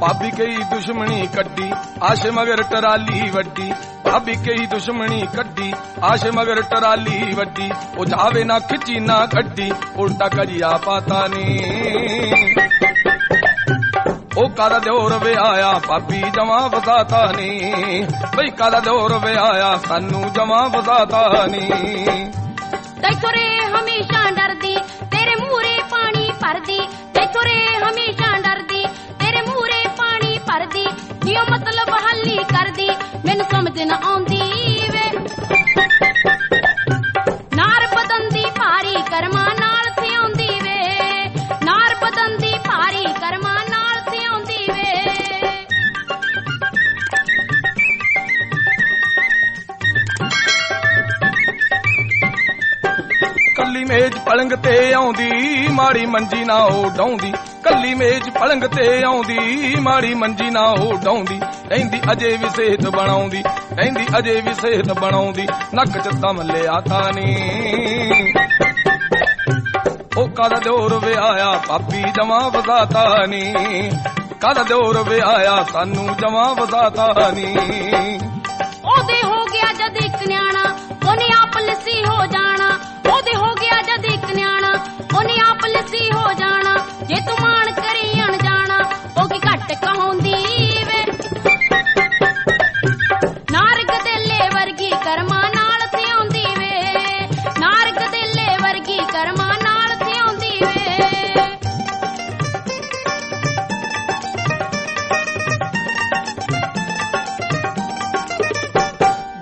ਭਾਬੀ ਕਈ ਦੁਸ਼ਮਣੀ ਕੱਢੀ, ਆਸ਼ੇ ਮਗਰ ਟਰਾਲੀ ਵੱਡੀ ਭਾਬੀ ਕਈ ਦੁਸ਼ਮਣੀ ਕੱਢੀ, ਆਸ਼ੇ ਮਗਰ ਟਰਾਲੀ ਵੱਡੀ ਉਹ ਜਾਵੇ ਨਾ ਖਿੱਚੀ, ਨਾ ਕੱਢੀ ਉਲਟਾ ਕਜਿਆ ਪਾਤਾ ਨੀ। ਉਹ ਕਾਦਾ ਦਿਓਰ ਵੇ ਆਇਆ ਭਾਬੀ ਜਮਾ ਵਸਾਤਾ ਨੀ। ਬਈ ਕਾਦਾ ਦਿਓਰ ਵੇ ਆਇਆ ਸਾਨੂੰ ਜਮਾ ਵਸਾਤਾ ਨੀ। ਤੈਥੋਂ ਰੇ, ਹਮੇਸ਼ਾ ਕੱਲੀ ਮੇਜ਼ ਪਲੰਗ ਤੇ ਆਉਂਦੀ, ਮਾੜੀ ਮੰਜੀ ਨਾ ਉਹ ਡਾਉਂਦੀ। ਕੱਲੀ ਮੇਜ਼ ਪਲੰਗ ਤੇ ਆਉਂਦੀ, ਮਾੜੀ ਮੰਜੀ ਨਾ ਉਹ ਡਾਉਂਦੀ। ਕਹਿੰਦੀ ਅਜੇ ਵੀ ਸਿਹਤ ਬਣਾਉਂਦੀ ਕਹਿੰਦੀ ਅਜੇ ਵੀ ਸਿਹਤ ਬਣਾਉਂਦੀ। ਨੱਕ ਚ ਦਮ ਲਿਆ ਤਾਂ ਨੀ। ਉਹ ਕਦ ਦਿਓਰ ਵੇ ਆਇਆ ਪਾਪੀ ਜਮਾ ਵਸਾਤਾ ਨੀ। ਕਦ ਦਿਓਰ ਵੇ ਆਇਆ ਸਾਨੂੰ ਜਮਾ ਵਸਾਤਾ ਨੀ।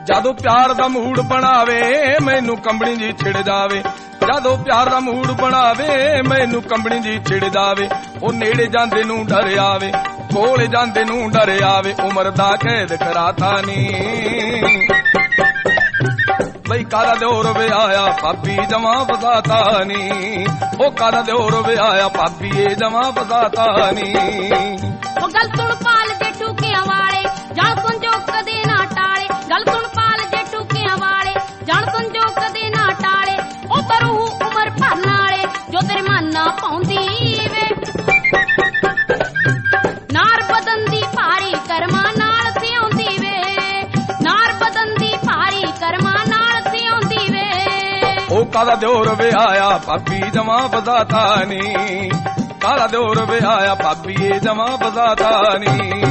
ਜਦੋਂ ਪਿਆਰ ਦਾ ਮੂਡ ਬਣਾਵੇ, ਮੈਨੂੰ ਕੰਬਣੀ ਜੀ ਛਿੜ ਜਾਵੇ। ਜਦੋਂ ਪਿਆਰ ਦਾ ਮੂਡ ਬਣਾਵੇ, ਮੈਨੂੰ ਕੰਬਣੀ ਜੀ ਛਿੜ ਜਾਵੇ। ਉਹ ਨੇੜੇ ਜਾਂਦੇ ਨੂੰ ਡਰ ਆਵੇ, ਕੋਲੇ ਜਾਂਦੇ ਨੂੰ ਡਰ ਆਵੇ, ਉਮਰ ਦਾ ਕੈਦ ਕਰਾਤਾ ਨੀ। ਬਈ ਕਾਲਾ ਦਿਓਰ ਵੇ ਆਇਆ ਭਾਬੀ ਜਮਾ ਵਸਾਤਾ ਨੀ। ਉਹ ਕਾਲਾ ਦਿਓਰ ਵੇ ਆਇਆ ਭਾਬੀ ਇਹ ਜਮਾ ਵਸਾਤਾ ਨੀ। ਉਹ ਗੱਲ ਸੁਣ ਪਾਲ ਨਾ ਪਾਉਂਦੀ ਵੇ। ਨਾਰ ਬਦਨ ਦੀ ਭਾਰੀ ਕਰਮਾ ਨਾਲ ਸਿਆਉਂਦੀ ਵੇ। ਨਾਰ ਬਦਨ ਦੀ ਭਾਰੀ ਕਰਮਾਂ ਨਾਲ ਸਿਆਉਂਦੀ ਵੇ। ਉਹ ਕਾਲਾ ਦਿਓਰ ਵੇ ਆਇਆ ਭਾਬੀ ਜਮਾ ਵਸਾਤਾ ਨੀ। ਕਾਲਾ ਦਿਓਰ ਵੇ ਆਇਆ ਭਾਬੀ ਜਮਾ ਵਸਾਤਾ ਨੀ।